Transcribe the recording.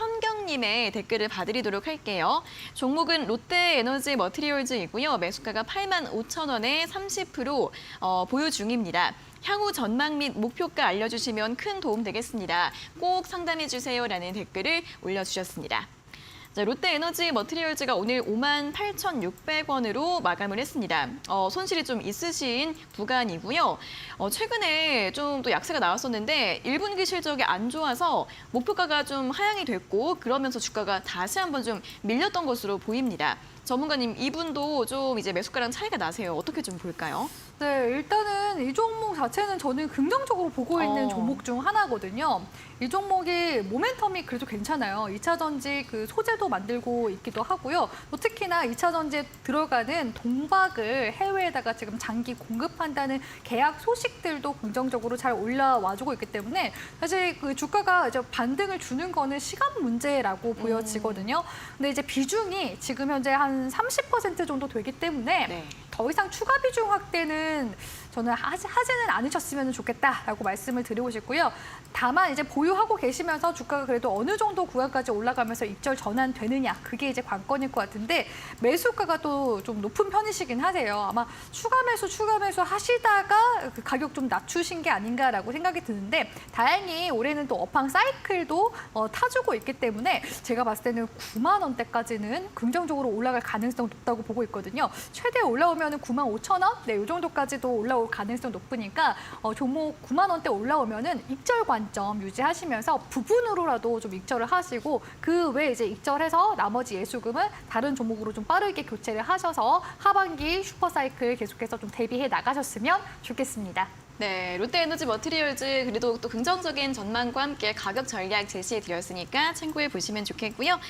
현경님의 댓글을 봐드리도록 할게요. 종목은 롯데에너지 머티리얼즈이고요. 매수가가 8만 5천 원에 30% 어, 보유 중입니다. 향후 전망 및 목표가 알려주시면 큰 도움 되겠습니다. 꼭 상담해 주세요라는 댓글을 올려주셨습니다. 자, 롯데에너지 머티리얼즈가 오늘 5만 8,600원으로 마감을 했습니다. 어, 손실이 좀 있으신 구간이고요. 어, 최근에 좀 또 약세가 나왔었는데 1분기 실적이 안 좋아서 목표가가 좀 하향이 됐고 그러면서 주가가 다시 한번 좀 밀렸던 것으로 보입니다. 전문가님 이분도 좀 이제 매수가랑 차이가 나세요. 어떻게 좀 볼까요? 네, 일단은 이 종목 자체는 저는 긍정적으로 보고 있는 어. 종목 중 하나거든요. 이 종목이 모멘텀이 그래도 괜찮아요. 2차 전지 그 소재도 만들고 있기도 하고요. 또 특히나 2차 전지에 들어가는 동박을 해외에다가 지금 장기 공급한다는 계약 소식들도 긍정적으로 잘 올라와주고 있기 때문에 사실 그 주가가 이제 반등을 주는 거는 시간 문제라고 보여지거든요. 근데 이제 비중이 지금 현재 한30% 정도 되기 때문에 네. 더 이상 추가 비중 확대는 저는 하지, 하지는 않으셨으면 좋겠다라고 말씀을 드리고 싶고요. 다만 이제 보유하고 계시면서 주가가 그래도 어느 정도 구간까지 올라가면서 입절 전환되느냐 그게 이제 관건일 것 같은데 매수가가 또 좀 높은 편이시긴 하세요. 아마 추가 매수 추가 매수 하시다가 그 가격 좀 낮추신 게 아닌가라고 생각이 드는데 다행히 올해는 또 업황 사이클도 어, 타주고 있기 때문에 제가 봤을 때는 9만 원대까지는 긍정적으로 올라갈 가능성 높다고 보고 있거든요. 최대 올라오면 9만 5천 원, 네, 이 정도까지도 올라올 가능성 높으니까 어, 종목 9만 원대 올라오면은 입절 관점 유지하시면서 부분으로라도 좀 입절을 하시고 그 외에 이제 입절해서 나머지 예수금은 다른 종목으로 좀 빠르게 교체를 하셔서 하반기 슈퍼사이클 계속해서 좀 대비해 나가셨으면 좋겠습니다. 네, 롯데에너지 머티리얼즈 그래도 또 긍정적인 전망과 함께 가격 전략 제시해 드렸으니까 참고해 보시면 좋겠고요.